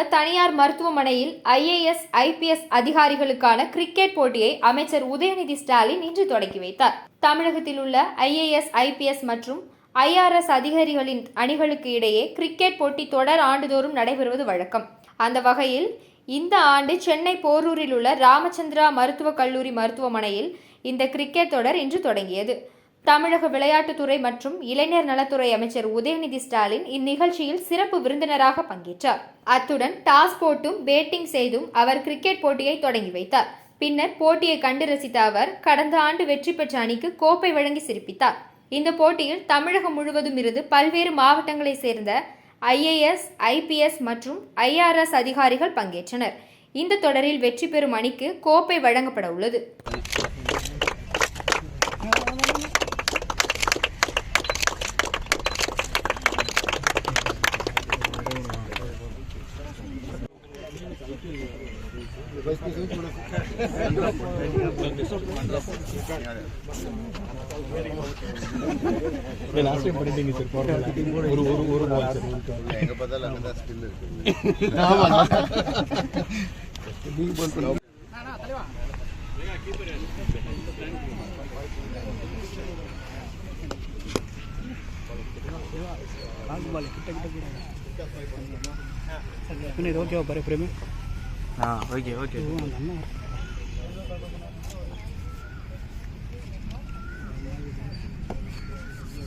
தனியார் மருத்துவமனையில் IAS IPS அதிகாரிகளுக்கான cricket போட்டியை அமைச்சர் உதயநிதி ஸ்டாலின் இன்று தொடங்கி வைத்தார். தமிழகத்தில் உள்ள ஐஏஎஸ் ஐபிஎஸ் மற்றும் ஐஆர்எஸ் அதிகாரிகளின் அணிகளுக்கு இடையே கிரிக்கெட் போட்டி தொடர் ஆண்டுதோறும் நடைபெறுவது வழக்கம். அந்த வகையில் இந்த ஆண்டு சென்னை போரூரில் உள்ள ராமச்சந்திரா மருத்துவக் கல்லூரி மருத்துவமனையில் இந்த கிரிக்கெட் தொடர் இன்று தொடங்கியது. தமிழக விளையாட்டுத்துறை மற்றும் இளைஞர் நலத்துறை அமைச்சர் உதயநிதி ஸ்டாலின் இந்நிகழ்ச்சியில் சிறப்பு விருந்தினராக பங்கேற்றார். அத்துடன் டாஸ் போட்டும் பேட்டிங் செய்தும் அவர் கிரிக்கெட் போட்டியை தொடங்கி வைத்தார். பின்னர் போட்டியை கண்டு ரசித்த அவர் கடந்த ஆண்டு வெற்றி பெற்ற அணிக்கு கோப்பை வழங்கி சிரிப்பித்தார். இந்த போட்டியில் தமிழகம் முழுவதும் இருந்து பல்வேறு மாவட்டங்களைச் சேர்ந்த ஐஏஎஸ் ஐபிஎஸ் மற்றும் ஐஆர்எஸ் அதிகாரிகள் பங்கேற்றனர். இந்த தொடரில் வெற்றி பெறும் அணிக்கு கோப்பை வழங்கப்பட உள்ளது. லாஸ்ட் டைம் பண்ணிட்டீங்க சார் போடுறதுல. ஒரு ஒரு ஒரு ball சார். எங்க பார்த்தாலும் அங்கதான் ஸ்கில் இருக்கு ஆமா நீங்க ball பண்ணுங்க. இது ஓகேவா பாரு பிரேமி ஆ ஓகே ஓகே